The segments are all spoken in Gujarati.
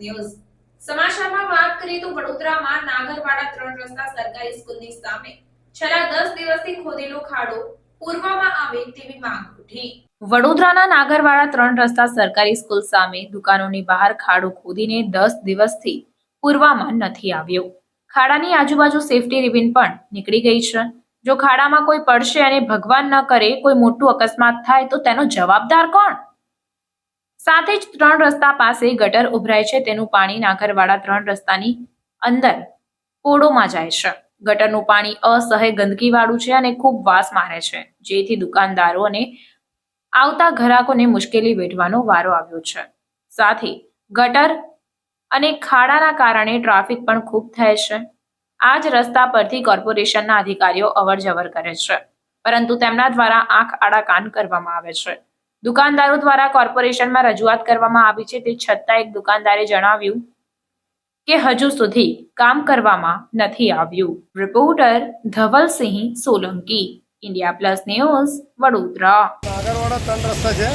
ન્યૂઝ. સમાચારમાં વાત કરીએ તો વડોદરામાં નાગરવાડા ત્રણ રસ્તા સરકારી સ્કૂલની સામે છેલ્લા દસ દિવસથી ખોદેલો ખાડો પૂરવામાં આવે તેવી માંગ ઉઠી. વડોદરાના નાગરવાડા ત્રણ રસ્તા સરકારી સ્કૂલ સામે દુકાનોની બહાર ખાડો ખોદીને દસ દિવસથી પૂરવામાં નથી આવ્યો. ખાડાની આજુબાજુ સેફટી રિબિન પણ નીકળી ગઈ છે. જો ખાડામાં કોઈ પડશે અને ભગવાન ન કરે, કોઈ મોટું અકસ્માત થાય, તો તેનો જવાબદાર કોણ? સાથે જ ત્રણ રસ્તા પાસે ગટર ઉભરાય છે. તેનું પાણી નાગરવાડા ત્રણ રસ્તાની અંદર પોળોમાં જાય છે. ગટરનું પાણી અસહ્ય ગંદકીવાળું છે અને ખૂબ વાસ મારે છે. જેથી દુકાનદારો અને આવતા ગ્રાહકોને મુશ્કેલી વેઠવાનો વારો આવ્યો છે. સાથે ગટર અને ખાડાના કારણે ટ્રાફિક પણ ખૂબ થાય છે. આ જ રસ્તા પરથી કોર્પોરેશનના અધિકારીઓ અવર જવર કરે છે. પરંતુ તેમના દ્વારા આંખ આડા કાન કરવામાં આવે છે. દુકાનદારો દ્વારા કોર્પોરેશનમાં રજૂઆત કરવામાં આવી છે તે છતાં એક દુકાનદારે જણાવ્યું કે હજુ સુધી કામ કરવામાં નથી આવ્યું. Reporter Dhavalsinh Solanki, India plus news, Vadodara. આગળવાળા ત્રણ રસ્તા છે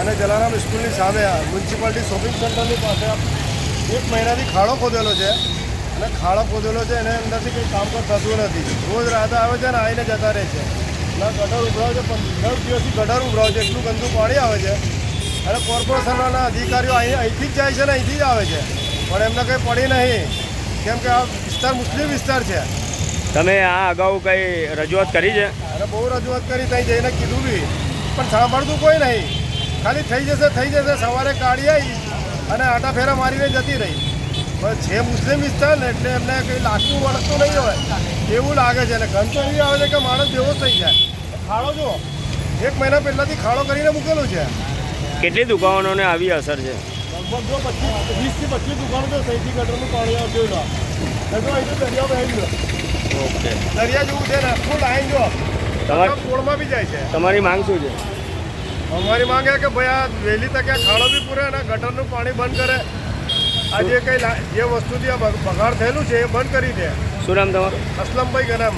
અને જલારામ સ્કૂલની સામે મ્યુનિસિપાલિટી શોપિંગ સેન્ટરની પાસે એક મહિનાથી ખાડો ખોદેલો છે અને ખાડો ખોદેલો છે, એને અંદરથી કંઈ કામકાજ થતું નથી. રોજ રાતે આવે છે ને આવીને જતા રહે છે. ના ગટર ઉભરાવ છે પણ દસ દિવસથી ગટર ઉભરાવ છે એટલું ગંદુ પાણી આવે છે. અને કોર્પોરેશનના અધિકારીઓ અહીં અહીંથી જ જાય છે ને અહીંથી જ આવે છે. પણ એમને કંઈ પડી નહીં. કેમ કે આ વિસ્તાર મુસ્લિમ વિસ્તાર છે. તમે આ અગાઉ કંઈ રજૂઆત કરી છે? અને બહુ રજૂઆત કરી ત્યાં જઈને કીધું બી. પણ સાંભળતું કોઈ નહીં. ખાલી થઈ જશે થઈ જશે સવારે કાઢી આવી અને આટા ફેરા મારીને જતી રહી. પણ છે મુસ્લિમ વિસ્તાર ને એટલે એમને કંઈ લાગતું વળગતું નહીં હોય. એવું લાગે છે. અને ગંધ તો એવી આવે છે કે માણસ બેહોશ થઈ જાય. ખાડો જુઓ. એક મહિના પહેલાંથી ખાડો કરીને મૂકેલું છે. કેટલી દુકાનોને આવી અસર છે? લગભગ જો પચીસ વીસથી પચીસ દુકાનો જો સહીથી ગટરનું પાણી આવતું તો દરિયા બહેરી ગયો. ઓકે. દરિયા જેવું છે ને ફૂલ લાઈન જો તમાર- પોળમાં બી જાય છે. તમારી માંગ શું છે? અમારી માંગ એ કે ભાઈ આ વહેલી તકે ખાડો બી પૂરે અને ગટરનું પાણી બંધ કરે. આ જે કંઈ જે વસ્તુથી આ બગ- બગાડ થયેલું છે એ બંધ કરી દે. શું નામ તમારું? અસલમભાઈ ગનામ.